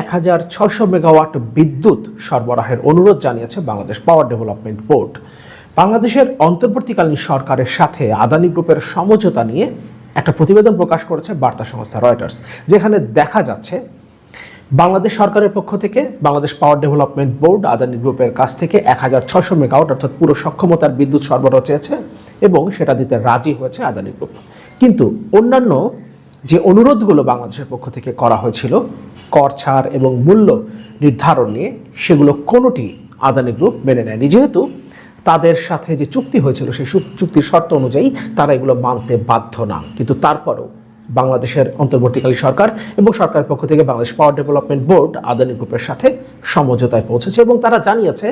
এক হাজার ছয়শো মেগাওয়াট বিদ্যুৎ সরবরাহের অনুরোধ জানিয়েছে বাংলাদেশ পাওয়ার ডেভেলপমেন্ট বোর্ড। বাংলাদেশের অন্তর্বর্তীকালীন সরকারের সাথে আদানি গ্রুপের সমঝোতা নিয়ে একটা প্রতিবেদন প্রকাশ করেছে বার্তা সংস্থা রয়টার্স, যেখানে দেখা যাচ্ছে বাংলাদেশ সরকারের পক্ষ থেকে Bangladesh power development board Adani গ্রুপের কাছ থেকে এক হাজার ছশো মেগাওয়াট, অর্থাৎ পুরো সক্ষমতার বিদ্যুৎ সরবরাহ চেয়েছে এবং সেটা দিতে রাজি হয়েছে আদানি গ্রুপ। কিন্তু অন্যান্য যে অনুরোধগুলো বাংলাদেশের পক্ষ থেকে করা হয়েছিল, কর ছাড় এবং মূল্য নির্ধারণ নিয়ে, সেগুলো কোনোটি আদানি গ্রুপ মেনে নেয়নি। যেহেতু তাদের সাথে যে চুক্তি হয়েছিল, সেই চুক্তির শর্ত অনুযায়ী তারা এগুলো মানতে বাধ্য না। কিন্তু তারপরেও বাংলাদেশের অন্তর্বর্তীকালীন সরকার এবং সরকারের পক্ষ থেকে Bangladesh power development board Adani গ্রুপের সাথে সমঝোতায় পৌঁছেছে এবং তারা জানিয়েছে,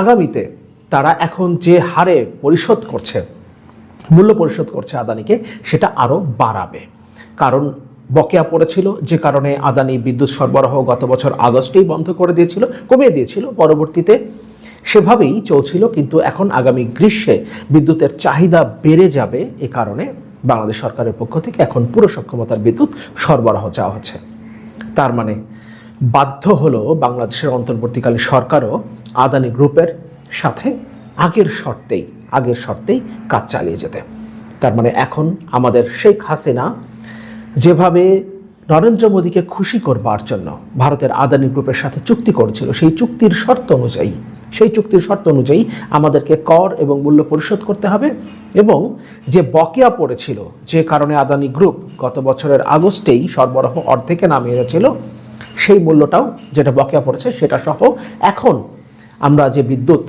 আগামীতে তারা এখন যে হারে পরিশোধ করছে, মূল্য পরিশোধ করছে আদানিকে, সেটা আরও বাড়াবে। কারণ বকেয়া পড়েছিল, যে কারণে আদানি বিদ্যুৎ সরবরাহ গত বছর আগস্টেই বন্ধ করে দিয়েছিল, কমিয়ে দিয়েছিল। পরবর্তীতে সেভাবেই চলছিল, কিন্তু এখন আগামী গ্রীষ্মে বিদ্যুতের চাহিদা বেড়ে যাবে, এ কারণে বাংলাদেশ সরকারের পক্ষ থেকে এখন পুরো সক্ষমতার বিদ্যুৎ সরবরাহ চাওয়া হচ্ছে। তার মানে বাধ্য হলো বাংলাদেশের অন্তর্বর্তীকালীন সরকারও আদানি গ্রুপের সাথে আগের শর্তেই আগের শর্তেই কাজ চালিয়ে যেতে। তার মানে এখন আমাদের শেখ হাসিনা যেভাবে নরেন্দ্র মোদীকে খুশি করবার জন্য ভারতের আদানি গ্রুপের সাথে চুক্তি করেছিল, সেই চুক্তির শর্ত অনুযায়ী, সেই চুক্তির শর্ত অনুযায়ী আমাদেরকে কর এবং মূল্য পরিশোধ করতে হবে এবং যে বকেয়া পড়েছিল, যে কারণে আদানি গ্রুপ গত বছরের আগস্টেই সরবরাহ অর্ধেকে নামিয়ে এনেছিল, সেই মূল্যটাও যেটা বকেয়া পড়েছে সেটা সহ এখন আমরা যে বিদ্যুৎ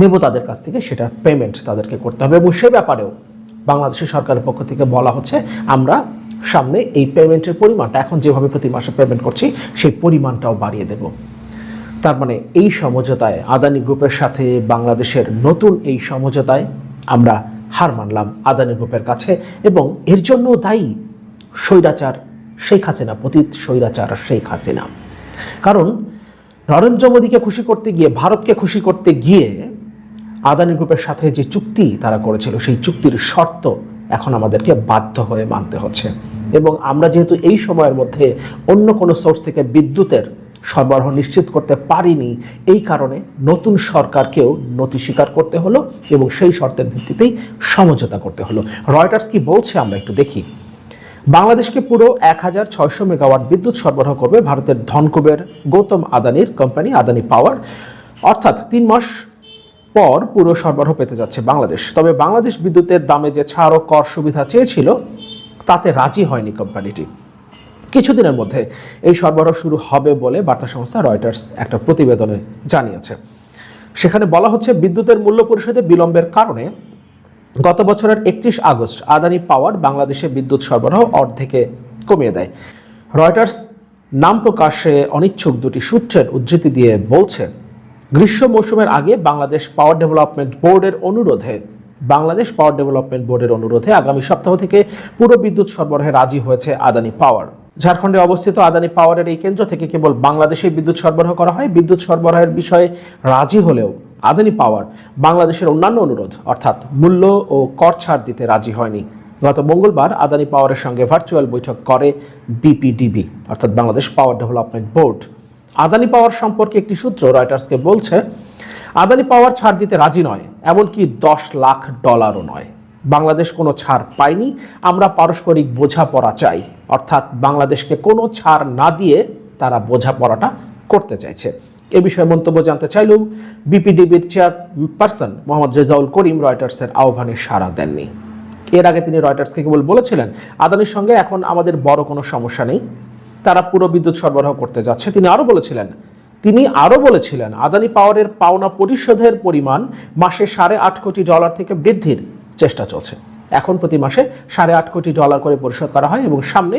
নেব তাদের কাছ থেকে, সেটা পেমেন্ট তাদেরকে করতে হবে এবং সে ব্যাপারেও বাংলাদেশের সরকারের পক্ষ থেকে বলা হচ্ছে, আমরা সামনে এই পেমেন্টের পরিমাণটা, এখন যেভাবে প্রতি মাসে পেমেন্ট করছি, সেই পরিমাণটাও বাড়িয়ে দেব। তার মানে এই সমঝোতায় আদানি গ্রুপের সাথে বাংলাদেশের নতুন এই সমঝোতায় আমরা হার মানলাম আদানি গ্রুপের কাছে এবং এর জন্য দায়ী স্বৈরাচার শেখ হাসিনা, পতীত স্বৈরাচার শেখ হাসিনা। কারণ নরেন্দ্র মোদীকে খুশি করতে গিয়ে, ভারতকে খুশি করতে গিয়ে আদানি গ্রুপের সাথে যে চুক্তি তারা করেছিল, সেই চুক্তির শর্ত এখন আমাদেরকে বাধ্য হয়ে মানতে হচ্ছে। এবং আমরা যেহেতু এই সময়ের মধ্যে অন্য কোনো সোর্স থেকে বিদ্যুতের সরবরাহ নিশ্চিত করতে পারিনি, এই কারণে নতুন সরকারকেও নথি স্বীকার করতে হলো এবং সেই শর্তের ভিত্তিতেই সমঝোতা করতে হলো। রয়টার্স কি বলছে আমরা একটু দেখি। বাংলাদেশকে পুরো এক হাজার ছয়শো মেগাওয়াট বিদ্যুৎ সরবরাহ করবে ভারতের ধনকুবের গৌতম আদানির কোম্পানি আদানি পাওয়ার অর্থাৎ তিন মাস পর পুরো সরবরাহ পেতে যাচ্ছে বাংলাদেশ। তবে বাংলাদেশ বিদ্যুতের দামে যে ছাড় ও কর সুবিধা চেয়েছিল, তাতে রাজি হয়নি কোম্পানিটি। কিছুদিনের মধ্যে এই সরবরাহ শুরু হবে বলে বার্তা সংস্থা রয়টার্স একটা প্রতিবেদনে জানিয়েছে। সেখানে বলা হচ্ছে, বিদ্যুতের মূল্য পরিশোধে বিলম্বের কারণে গত বছরের একত্রিশ আগস্ট আদানি পাওয়ার বাংলাদেশে বিদ্যুৎ সরবরাহ অর্ধেকে কমিয়ে দেয়। রয়টার্স নাম প্রকাশে অনিচ্ছুক দুটি সূত্রের উদ্ধৃতি দিয়ে বলছে গ্রীষ্ম মৌসুমের আগে বাংলাদেশ পাওয়ার ডেভেলপমেন্ট বোর্ডের অনুরোধে, বাংলাদেশ পাওয়ার ডেভেলপমেন্ট বোর্ডের অনুরোধে আগামী সপ্তাহ থেকে পুরো বিদ্যুৎ সরবরাহে রাজি হয়েছে আদানি পাওয়ার। ঝাড়খণ্ডে অবস্থিত আদানি পাওয়ারের এই কেন্দ্র থেকে কেবল বাংলাদেশে বিদ্যুৎ সরবরাহ করা হয়। বিদ্যুৎ সরবরাহের বিষয়ে রাজি হলেও আদানি পাওয়ার বাংলাদেশের অন্যান্য অনুরোধ, অর্থাৎ মূল্য ও কর ছাড় দিতে রাজি হয়নি। গত মঙ্গলবার আদানি পাওয়ারের সঙ্গে ভার্চুয়াল বৈঠক করে বিপিডিবি অর্থাৎ Bangladesh power development board Adani power সম্পর্কে একটি সূত্র রয়টার্সকে বলছে, আদানি পাওয়ার ছাড় দিতে রাজি নয়, এমনকি দশ লাখ ডলারও নয়। বাংলাদেশ কোনো ছাড় পায়নি, আমরা পারস্পরিক বোঝাপড়া চাই। অর্থাৎ বাংলাদেশকে কোনো ছাড় না দিয়ে তারা বোঝাপড়াটা করতে চাইছে। এ বিষয়ে মন্তব্য জানতে চাইলেও বিপিডিবির চেয়ারপারসন মোহাম্মদ রেজাউল করিম রয়টার্সের আহ্বানে সাড়া দেননি। এর আগে তিনি রয়টার্সকে কেবল বলেছিলেন, আদানির সঙ্গে এখন আমাদের বড় কোনো সমস্যা নেই। তারা পুরো বিদ্যুৎ সরবরাহ করতে যাচ্ছে। তিনি আরও বলেছিলেন, তিনি আরও বলেছিলেন, আদানি পাওয়ারের পাওনা পরিশোধের পরিমাণ মাসে সাড়ে আট কোটি ডলার থেকে বৃদ্ধির চেষ্টা চলছে। এখন প্রতি মাসে সাড়ে আট কোটি ডলার করে পরিশোধ করা হয় এবং সামনে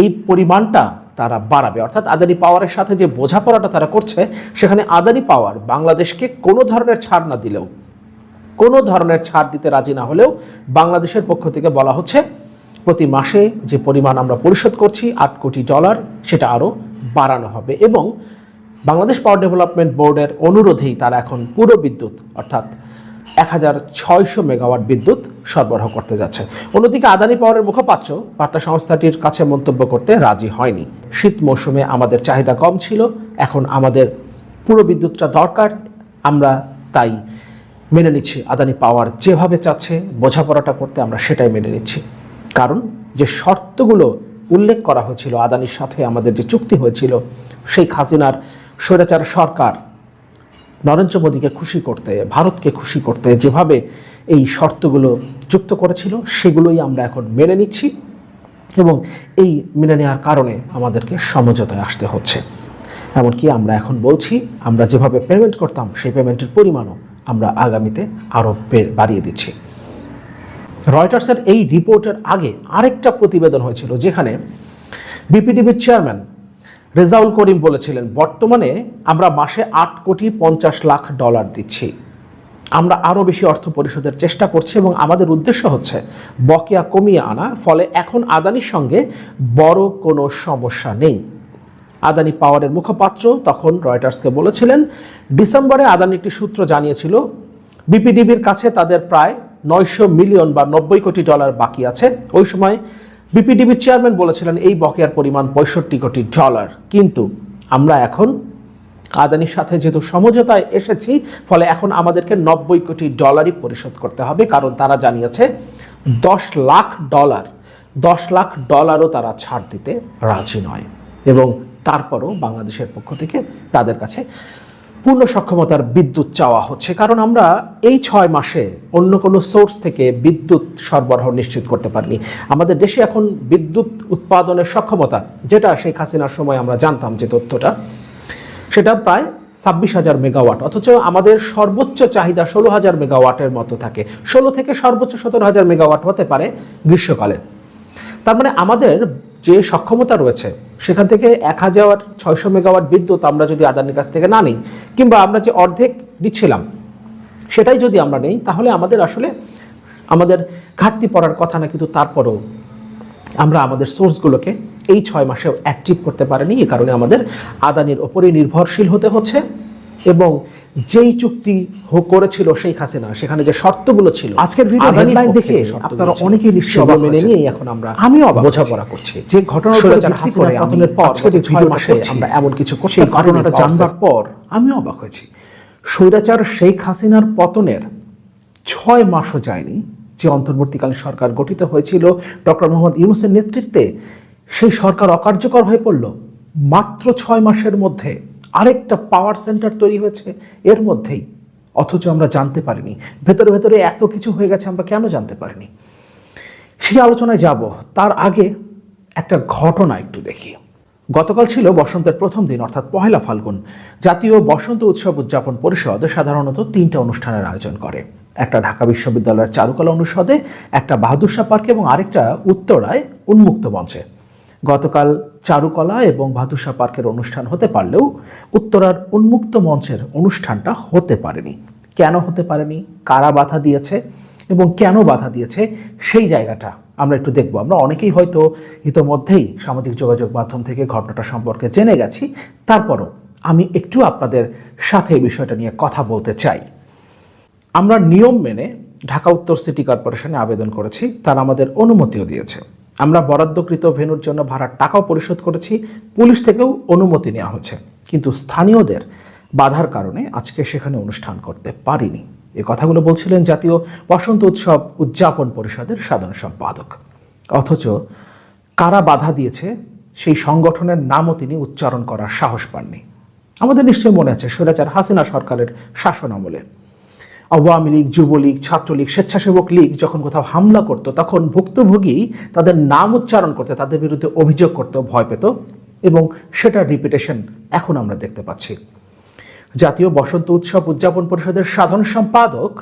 এই পরিমাণটা তারা বাড়াবে। অর্থাৎ আদানি পাওয়ারের সাথে যে বোঝাপড়াটা তারা করছে, সেখানে আদানি পাওয়ার বাংলাদেশকে কোনো ধরনের ছাড় না দিলেও, কোনো ধরনের ছাড় দিতে রাজি না হলেও বাংলাদেশের পক্ষ থেকে বলা হচ্ছে প্রতি মাসে যে পরিমাণ আমরা পরিশোধ করছি আট কোটি ডলার, সেটা আরও বাড়ানো হবে এবং বাংলাদেশ পাওয়ার ডেভেলপমেন্ট বোর্ডের অনুরোধেই তারা এখন পুরো বিদ্যুৎ, অর্থাৎ এক হাজার ছয়শো মেগাওয়াট বিদ্যুৎ সরবরাহ করতে যাচ্ছে। অন্যদিকে আদানি পাওয়ারের মুখপাত্র বার্তা সংস্থাটির কাছে মন্তব্য করতে রাজি হয়নি। শীত মৌসুমে আমাদের চাহিদা কম ছিল, এখন আমাদের পুরো বিদ্যুৎটা দরকার, আমরা তাই মেনে নিচ্ছি। আদানি পাওয়ার যেভাবে চাচ্ছে, বোঝাপড়াটা করতে আমরা সেটাই মেনে নিচ্ছি। কারণ যে শর্তগুলো উল্লেখ করা হয়েছিল, আদানির সাথে আমাদের যে চুক্তি হয়েছিল সেই খাজিনার স্বৈরাচার সরকার নরেন্দ্র মোদীকে খুশি করতে, ভারতকে খুশি করতে যেভাবে এই শর্তগুলো যুক্ত করেছিল, সেগুলোই আমরা এখন মেনে নিচ্ছি এবং এই মেনে নেওয়ার কারণে আমাদেরকে সমঝোতায় আসতে হচ্ছে। এমনকি আমরা এখন বলছি, আমরা যেভাবে পেমেন্ট করতাম, সেই পেমেন্টের পরিমাণও আমরা আগামীতে আরও বাড়িয়ে দিচ্ছি। রয়টার্সের এই রিপোর্টের আগে আরেকটা প্রতিবেদন হয়েছিল যেখানে বিপিডিবির চেয়ারম্যান রেজাউল করিম বলেছিলেন, বর্তমানে আমরা মাসে আট কোটি পঞ্চাশ লাখ ডলার দিচ্ছি। আমরা আরও বেশি অর্থ পরিশোধের চেষ্টা করছি এবং আমাদের উদ্দেশ্য হচ্ছে বকেয়া কমিয়ে আনা, ফলে এখন আদানির সঙ্গে বড় কোনো সমস্যা নেই। আদানি পাওয়ারের মুখপাত্র তখন রয়টার্সকে বলেছিলেন, ডিসেম্বরে আদানি একটি সূত্র জানিয়েছিল, বিপিডিবির কাছে তাদের প্রায় নয়শো মিলিয়ন বা নব্বই কোটি ডলার বাকি আছে। ওই সময় বিপিডিবির চেয়ারম্যান বলেছিলেন, এই বকেয়ার পরিমাণ পঁয়ষট্টি কোটি ডলার। কিন্তু আমরা এখন আদানির সাথে যেহেতু সমঝোতায় এসেছি, ফলে এখন আমাদেরকে নব্বই কোটি ডলারই পরিশোধ করতে হবে। কারণ তারা জানিয়েছে, দশ লাখ ডলার, দশ লাখ ডলারও তারা ছাড় দিতে রাজি নয়। এবং তারপরও বাংলাদেশের পক্ষ থেকে তাদের কাছে পূর্ণ সক্ষমতার বিদ্যুৎ চাওয়া হচ্ছে, কারণ আমরা এই ছয় মাসে অন্য কোনো সোর্স থেকে বিদ্যুৎ সরবরাহ নিশ্চিত করতে পারিনি। আমাদের দেশে এখন বিদ্যুৎ উৎপাদনের সক্ষমতা, যেটা শেখ হাসিনার সময় আমরা জানতাম যে তথ্যটা, সেটা প্রায় ছাব্বিশ হাজার মেগাওয়াট, অথচ আমাদের সর্বোচ্চ চাহিদা ষোলো হাজার মেগাওয়াটের মতো থাকে। ষোলো থেকে সর্বোচ্চ সতেরো হাজার মেগাওয়াট হতে পারে গ্রীষ্মকালে। তার মানে আমাদের যে সক্ষমতা রয়েছে সেখান থেকে এক হাজার ছয়শো মেগাওয়াট বিদ্যুৎ আমরা যদি আদানির কাছ থেকে না নিই, কিংবা আমরা যে অর্ধেক দিচ্ছিলাম, সেটাই যদি আমরা নেই, তাহলে আমাদের আসলে আমাদের ঘাটতি পড়ার কথা না, কিন্তু তারপরেও আমরা আমাদের সোর্সগুলোকে এই ছয় মাসেও অ্যাক্টিভ করতে পারিনি। এই কারণে আমাদের আদানির ওপরেই নির্ভরশীল হতে হচ্ছে। এবং যেই চুক্তি করেছিল সেই হাসিনা সেখানে যে শর্তগুলো ছিল আজকের ভিডিও হেডলাইন দেখে আপনারা অনেকেই নিশ্চয়ই অবাক মেনে। নিয়েই এখন আমরা আমিও অবাক বোঝাপড়া। করছি। যে করে আমি পতনের পর আজকের ছয় মাসে আমরা এমন কিছু সেই ঘটনাটা জানবার পর আমি অবাক হয়েছি। স্বৈরাচার শেখ হাসিনার পতনের ছয় মাসও যায়নি যে অন্তর্বর্তীকালীন সরকার গঠিত হয়েছিল। ডক্টর মোহাম্মদ ইউনুসের নেতৃত্বে সেই সরকার অকার্যকর হয়ে পড়ল। মাত্র ছয় মাসের মধ্যে আরেকটা পাওয়ার সেন্টার তৈরি হয়েছে। এর মধ্যেই। অথচ আমরা জানতে পারিনি। ভেতরে ভেতরে এত কিছু হয়ে গেছে, আমরা কেন জানতে পারিনি? সেই আলোচনায় যাব। তার আগে একটা ঘটনা একটু দেখি। গতকাল ছিল বসন্তের প্রথম দিন, অর্থাৎ পহেলা ফাল্গুন। জাতীয় বসন্ত উৎসব উদযাপন পরিষদ সাধারণত তিনটা অনুষ্ঠানের আয়োজন করে। একটা ঢাকা বিশ্ববিদ্যালয়ের চারুকলা অনুষদে, একটা বাহাদুর শাহ পার্কে এবং আরেকটা উত্তরায় উন্মুক্ত মঞ্চে। গতকাল চারুকলা এবং শাহ পার্কের অনুষ্ঠান হতে পারলেও উত্তরার উন্মুক্ত মঞ্চের অনুষ্ঠানটা হতে পারেনি। কেন হতে পারেনি? কারা বাধা দিয়েছে? এবং কেন বাধা দিয়েছে? সেই জায়গাটা আমরা একটু দেখব। আমরা অনেকেই হয়তো ইতোমধ্যেই সামাজিক যোগাযোগ মাধ্যম থেকে ঘটনাটা সম্পর্কে জেনে গেছি। তারপরও আমি একটু আপনাদের সাথে এই বিষয়টা নিয়ে কথা বলতে চাই। আমরা নিয়ম মেনে ঢাকা উত্তর সিটি কর্পোরেশনে আবেদন করেছি। তারা আমাদের অনুমতিও দিয়েছে। আমরা বরাদ্দকৃত ভেন্যুর জন্য ভাড়ার টাকাও পরিশোধ করেছি, পুলিশ থেকেও অনুমতি নেওয়া হয়েছে। কিন্তু স্থানীয়দের বাধার কারণে আজকে সেখানে অনুষ্ঠান করতে পারিনি। এ কথাগুলো বলছিলেন জাতীয় বসন্ত উৎসব উদযাপন পরিষদের সাধারণ সম্পাদক। অথচ কারা বাধা দিয়েছে, সেই সংগঠনের নামও তিনি উচ্চারণ করার সাহস পাননি। আমাদের নিশ্চয়ই মনে আছে স্বৈরাচার হাসিনা সরকারের শাসন আমলে। আওয়ামী লীগ, যুবলীগ, ছাত্রলীগ, স্বেচ্ছাসেবক লীগ যখন কোথাও হামলা করতো, তখন ভুক্তভোগী তাদের নাম উচ্চারণ করতে, তাদের বিরুদ্ধে অভিযোগ করতে ভয় পেত এবং সেটার রিপিটেশন এখন আমরা দেখতে পাচ্ছি। জাতীয় বসন্ত উৎসব উদযাপন পরিষদের সাধারণ সম্পাদক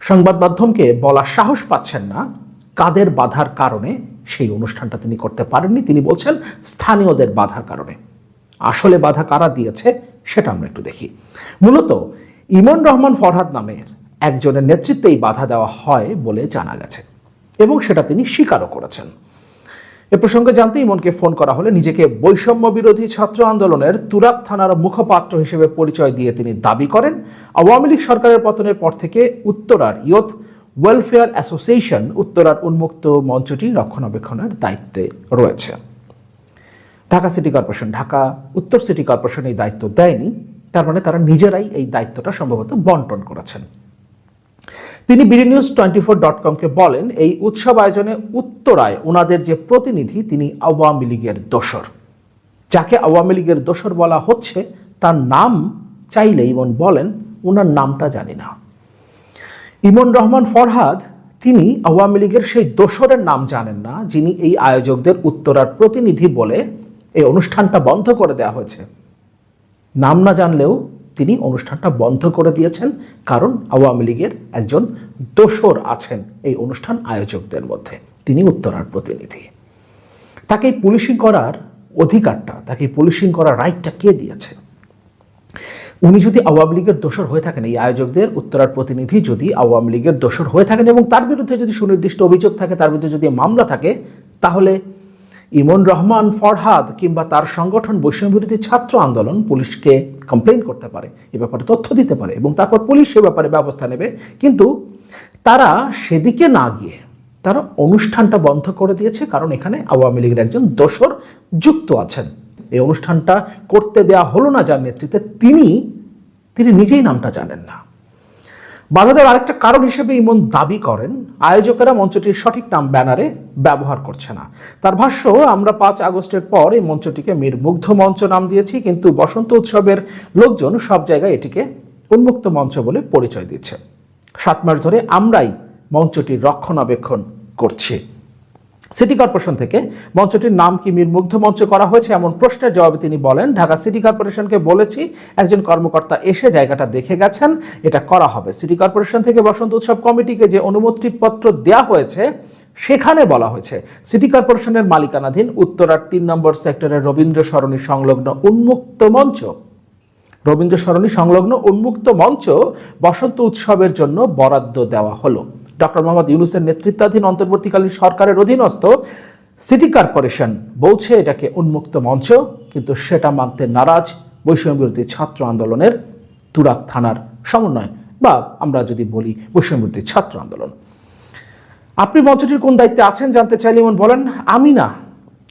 সংবাদ মাধ্যমকে বলার সাহস পাচ্ছেন না কাদের বাধার কারণে সেই অনুষ্ঠানটা তিনি করতে পারেননি। তিনি বলছেন, স্থানীয়দের বাধার কারণে। আসলে বাধা কারা দিয়েছে সেটা আমরা একটু দেখি। মূলত ইমন রহমান ফরহাদ নামের একজনের নেতৃত্বেই বাধা দেওয়া হয় বলে জানা গেছে, এবং সেটা তিনি স্বীকারও করেছেন। এ প্রসঙ্গে জানতে ইমনকে ফোন করা হলে নিজেকে বৈষম্য বিরোধী ছাত্র আন্দোলনের তুরাক থানার মুখপাত্র হিসেবে পরিচয় দিয়ে তিনি দাবি করেন, আওয়ামী লীগ সরকারের পতনের পর থেকে উত্তরার ইয়ত ওয়েলফেয়ার অ্যাসোসিয়েশন উত্তরার উন্মুক্ত মঞ্চটি রক্ষণাবেক্ষণের দায়িত্বে রয়েছে। ঢাকা সিটি কর্পোরেশন, ঢাকা, উত্তর সিটি কর্পোরেশন এই দায়িত্ব দেয়নি। তার মানে তারা নিজেরাই এই দায়িত্বটা সম্ভবত বন্টন করেছেন। তিনি BD news twenty four dot কমকে বলেন, এই উৎসব আয়োজনে উত্তরায় ওনাদের যে প্রতিনিধি, তিনি আওয়ামী লীগের দোসর। যাকে আওয়ামী লীগের দোসর বলা হচ্ছে, তার নাম চাইলে ইমন বলেন ওনার নামটা জানি না। ইমন রহমান ফরহাদ, তিনি আওয়ামী লীগের সেই দোসরের নাম জানেন না, যিনি এই আয়োজকদের উত্তরার প্রতিনিধি বলে এই অনুষ্ঠানটা বন্ধ করে দেওয়া হয়েছে। নাম না জানলেও তিনি অনুষ্ঠানটা বন্ধ করে দিয়েছেন, কারণ আওয়ামী লীগের একজন দোসর আছেন এই অনুষ্ঠান আয়োজকদের মধ্যে। তিনি উত্তরার প্রতিনিধি। তাকে পুলিশিং করার অধিকারটা, তাকে পুলিশিং করার রাইটটা কে দিয়েছে? উনি যদি আওয়ামী লীগের দোষর হয়ে থাকেন, এই আয়োজকদের উত্তরার প্রতিনিধি যদি আওয়ামী লীগের দোষর হয়ে থাকেন এবং তার বিরুদ্ধে যদি সুনির্দিষ্ট অভিযোগ থাকে, তার বিরুদ্ধে যদি মামলা থাকে, তাহলে ইমন রহমান ফরহাদ কিংবা তার সংগঠন বৈষম্যবিরোধী ছাত্র আন্দোলন পুলিশকে কমপ্লেন করতে পারে, এ ব্যাপারে তথ্য দিতে পারে এবং তারপর পুলিশ সে ব্যাপারে ব্যবস্থা নেবে। কিন্তু তারা সেদিকে না গিয়ে তারা অনুষ্ঠানটা বন্ধ করে দিয়েছে, কারণ এখানে আওয়ামী লীগের একজন দোসর যুক্ত আছেন। এই অনুষ্ঠানটা করতে দেয়া হলো না যার নেতৃত্বে তিনি তিনি নিজেই নামটা জানেন না। বাধা দেওয়ার আরেকটা কারণ হিসেবে ইমন দাবি করেন, আয়োজকেরা মঞ্চটির সঠিক নাম ব্যানারে ব্যবহার করছে না। তার ভাষ্য, আমরা পাঁচ আগস্টের পর এই মঞ্চটিকে মীর মুগ্ধ মঞ্চ নাম দিয়েছি, কিন্তু বসন্ত উৎসবের লোকজন সব জায়গায় এটিকে উন্মুক্ত মঞ্চ বলে পরিচয় দিচ্ছে। সাত মাস ধরে আমরাই মঞ্চটির রক্ষণাবেক্ষণ করছি। সিটি কর্পোরেশন থেকে। মঞ্চটির নাম কি মুগ্ধ মঞ্চ করা হয়েছে? এমন প্রশ্নের জবাবে তিনি বলেন, ঢাকা সিটি কর্পোরেশনকে বলেছি, একজন কর্মকর্তা এসে জায়গাটা দেখে গেছেন, এটা করা হবে। সিটি কর্পোরেশন থেকে বসন্ত উৎসব কমিটিকে যে অনুমতিপত্র দেওয়া হয়েছে, সেখানে বলা হয়েছে, সিটি কর্পোরেশনের মালিকানাধীন উত্তরার তিন নম্বর সেক্টরের রবীন্দ্র সরণি সংলগ্ন উন্মুক্ত মঞ্চ, রবীন্দ্র সরণি সংলগ্ন উন্মুক্ত মঞ্চ বসন্ত উৎসবের জন্য বরাদ্দ দেওয়া হলো। ডক্টর মোহাম্মদ ইউনুসের নেতৃত্বাধীন অন্তর্বর্তীকালীন সরকারের অধীনস্থ সিটি কর্পোরেশন বলছে এটাকে উন্মুক্ত মঞ্চ, কিন্তু সেটা মানতে নারাজ বৈষম্য বিরোধী ছাত্র আন্দোলনের তুরাক থানার সমন্বয়, বা আমরা যদি বলি বৈষম্য বিরোধী ছাত্র আন্দোলন। আপনি মঞ্চটির কোন দায়িত্বে আছেন জানতে চাইলে এমন বলেন, আমি না,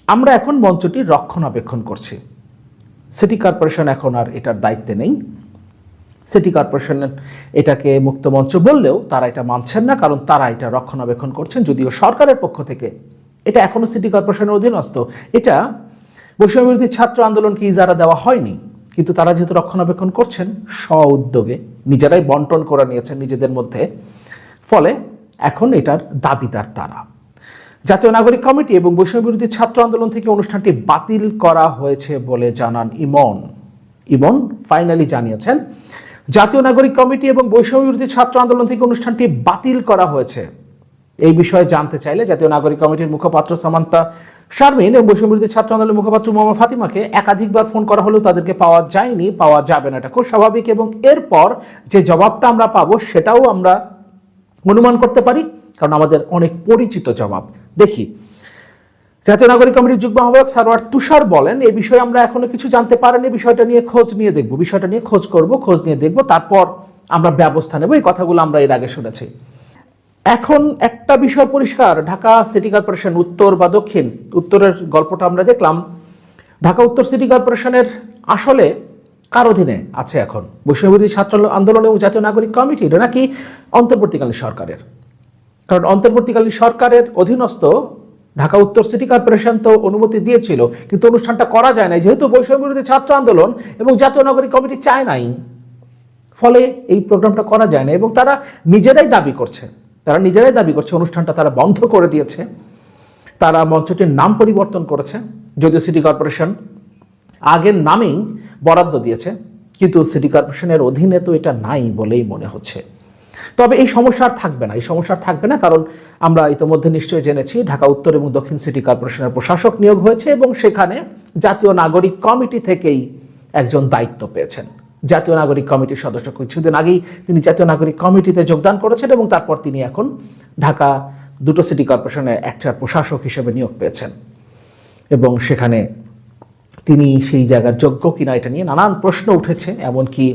আমরা এখন মঞ্চটির রক্ষণাবেক্ষণ করছি। সিটি কর্পোরেশন এখন আর এটার দায়িত্বে নেই। সিটি কর্পোরেশন এটাকে মুক্ত মঞ্চ বললেও তারা এটা মানছেন না, কারণ তারা এটা রক্ষণাবেক্ষণ করছেন, যদিও সরকারের পক্ষ থেকে। এটা এখনও সিটি কর্পোরেশনের অধীনস্থ। এটা বৈষম্যবিরোধী ছাত্র আন্দোলনকে ইজারা দেওয়া হয়নি? কিন্তু তারা যেহেতু রক্ষণাবেক্ষণ করছেন স্ব উদ্যোগে নিজেরাই বন্টন করে নিয়েছেন নিজেদের মধ্যে। ফলে এখন এটার দাবিদার তারা। জাতীয় নাগরিক কমিটি এবং বৈষম্যবিরোধী ছাত্র আন্দোলন থেকে অনুষ্ঠানটি বাতিল করা হয়েছে বলে জানান ইমন। ইমন ফাইনালি জানিয়েছেন জাতীয় নাগরিক কমিটি এবং বৈষম্যবিরোধী ছাত্র আন্দোলন থেকে অনুষ্ঠানটি বাতিল করা হয়েছে। এই বিষয়ে জানতে চাইলে জাতীয় নাগরিক কমিটির মুখপাত্র সামান্তা শারমিন এবং বৈষম্যবিরোধী ছাত্র আন্দোলনের মুখপাত্র মোহাম্মদ ফাতিমাকে একাধিকবার ফোন করা হলেও তাদেরকে পাওয়া যায়নি, পাওয়া যাবে না। এটা খুব স্বাভাবিক এবং এরপর যে জবাবটা আমরা পাবো সেটাও আমরা অনুমান করতে পারি, কারণ আমাদের অনেক পরিচিত জবাব। দেখি। জাতীয় নাগরিক কমিটির যুগ্ম আহ্বায়ক সারোয়ার তুষার বলেন এই বিষয়ে আমরা এখনও কিছু জানতে পারিনি, বিষয়টা নিয়ে খোঁজ নিয়ে দেখব, বিষয়টা নিয়ে খোঁজ করব, খোঁজ নিয়ে দেখব, তারপর আমরা ব্যবস্থা নেব। এই কথাগুলো আমরা এর আগে শুনেছি। এখন একটা বিষয় পরিষ্কার, ঢাকা সিটি কর্পোরেশন উত্তর বা দক্ষিণ, উত্তরের গল্পটা আমরা দেখলাম, ঢাকা উত্তর সিটি কর্পোরেশনের আসলে কার অধীনে আছে এখন। বৈষম্যবিরোধী ছাত্র আন্দোলন এবং জাতীয় নাগরিক কমিটির নাকি অন্তর্বর্তীকালীন সরকারের? কারণ অন্তর্বর্তীকালীন সরকারের অধীনস্থ ঢাকা উত্তর সিটি কর্পোরেশন তো অনুমতি দিয়েছিল, কিন্তু অনুষ্ঠানটা করা যায় না যেহেতু বৈষম্য বিরোধী ছাত্র আন্দোলন এবং জাতীয় নাগরিক কমিটি চায় নাই, ফলে এই প্রোগ্রামটা করা যায় না এবং তারা নিজেরাই দাবি করছে। তারা নিজেরাই দাবি করছে, অনুষ্ঠানটা তারা বন্ধ করে দিয়েছে। তারা মঞ্চটির নাম পরিবর্তন করেছে, যদিও সিটি কর্পোরেশন আগের নামেই বরাদ্দ দিয়েছে, কিন্তু সিটি কর্পোরেশনের অধীনে তো এটা নাই বলেই মনে হচ্ছে। তবে এই সমস্যা আর থাকবে না, এই সমস্যা আর থাকবে না কারণ আমরা ইতোমধ্যে নিশ্চয়ই জেনেছি ঢাকা উত্তর এবং দক্ষিণ সিটি কর্পোরেশনের প্রশাসক নিয়োগ হয়েছে এবং সেখানে জাতীয় নাগরিক কমিটি থেকেই একজন দায়িত্ব পেয়েছেন। জাতীয় নাগরিক কমিটির সদস্য কিছুদিন আগেই তিনি জাতীয় নাগরিক কমিটিতে যোগদান করেছেন এবং তারপর তিনি এখন ঢাকা দুটো সিটি কর্পোরেশনের একটার প্রশাসক হিসেবে নিয়োগ পেয়েছেন এবং সেখানে তিনি সেই জায়গার যোগ্য কিনা এটা নিয়ে নানান প্রশ্ন উঠেছে, এমনকি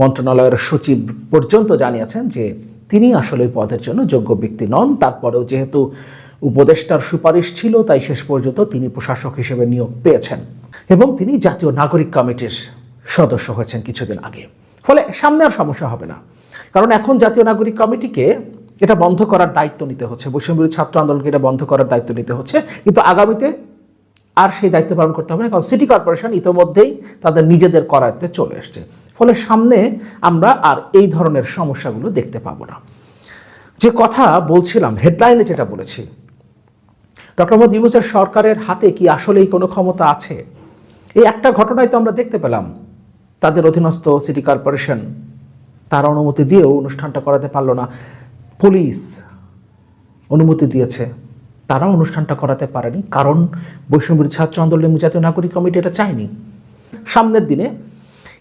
মন্ত্রণালয়ের সচিব পর্যন্ত জানিয়েছেন যে তিনি আসলে পদের জন্য যোগ্য ব্যক্তি নন। তারপরেও যেহেতু উপদেষ্টার সুপারিশ ছিল, তাই শেষ পর্যন্ত তিনি প্রশাসক হিসেবে নিয়োগ পেয়েছেন এবং তিনি জাতীয় নাগরিক কমিটির সদস্য হয়েছেন কিছুদিন আগে। ফলে সামনে আর সমস্যা হবে না, কারণ এখন জাতীয় নাগরিক কমিটিকে এটা বন্ধ করার দায়িত্ব নিতে হচ্ছে। বৈষম্যবিরোধী ছাত্র আন্দোলনকে এটা বন্ধ করার দায়িত্ব নিতে হচ্ছে। কিন্তু আগামীতে আর সেই দায়িত্ব পালন করতে হবে না, কারণ সিটি কর্পোরেশন ইতোমধ্যেই তাদের নিজেদের করায়ত্তে চলে এসছে। ফলে সামনে আমরা আর এই ধরনের সমস্যাগুলো দেখতে পাবো না। যে কথা বলছিলাম হেডলাইনে যেটা বলেছি, ডক্টর মোহাম্মদ ইউনুসের সরকারের হাতে কি আসলেই কোনো ক্ষমতা আছে? এই একটা ঘটনায় তো আমরা দেখতে পেলাম। তাদের অধীনস্থ সিটি কর্পোরেশন, তার অনুমতি দিয়েও অনুষ্ঠানটা করাতে পারল না। পুলিশ অনুমতি দিয়েছে। তারা অনুষ্ঠানটা করাতে পারেনি, কারণ বৈষম্যবিরোধী ছাত্র আন্দোলন এবং জাতীয় নাগরিক কমিটি এটা চায়নি। সামনের দিনে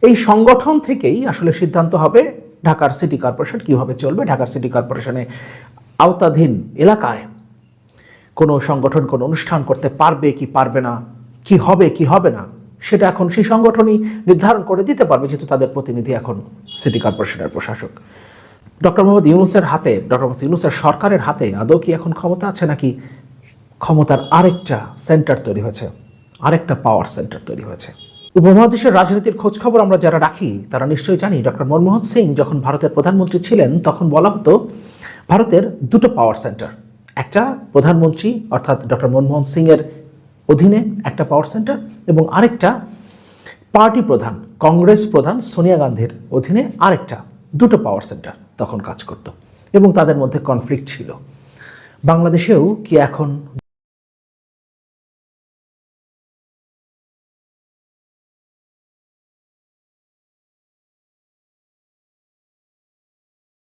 এই সংগঠন থেকেই আসলে সিদ্ধান্ত হবে ঢাকার সিটি কর্পোরেশন কীভাবে চলবে। ঢাকার সিটি কর্পোরেশনে আওতাধীন এলাকায় কোনো সংগঠন, কোনো অনুষ্ঠান করতে পারবে কি পারবে না, কি হবে কি হবে না, সেটা এখন সেই সংগঠনই নির্ধারণ করে দিতে পারবে, যেহেতু তাদের প্রতিনিধি এখন সিটি কর্পোরেশনের প্রশাসক। ডক্টর মোহাম্মদ ইউনুসের হাতে, ডক্টর মোহাম্মদ ইউনুসের সরকারের হাতে আদৌ কি এখন ক্ষমতা আছে নাকি ক্ষমতার আরেকটা সেন্টার তৈরি হয়েছে, আরেকটা পাওয়ার সেন্টার তৈরি হয়েছে? উপমহাদেশের রাজনীতির খোঁজ খবর আমরা যারা রাখি, তারা নিশ্চয়ই জানি, ডক্টর মনমোহন সিং যখন ভারতের প্রধানমন্ত্রী ছিলেন, তখন বলা হতো ভারতের দুটো পাওয়ার সেন্টার, একটা প্রধানমন্ত্রী, অর্থাৎ ডক্টর মনমোহন সিং এর অধীনে একটা পাওয়ার সেন্টার, এবং আরেকটা পার্টি প্রধান, কংগ্রেস প্রধান সোনিয়া গান্ধীর অধীনে আরেকটা, দুটো পাওয়ার সেন্টার। তখন কাজ করত এবং তাদের মধ্যে কনফ্লিক্ট ছিল। বাংলাদেশেও কি এখন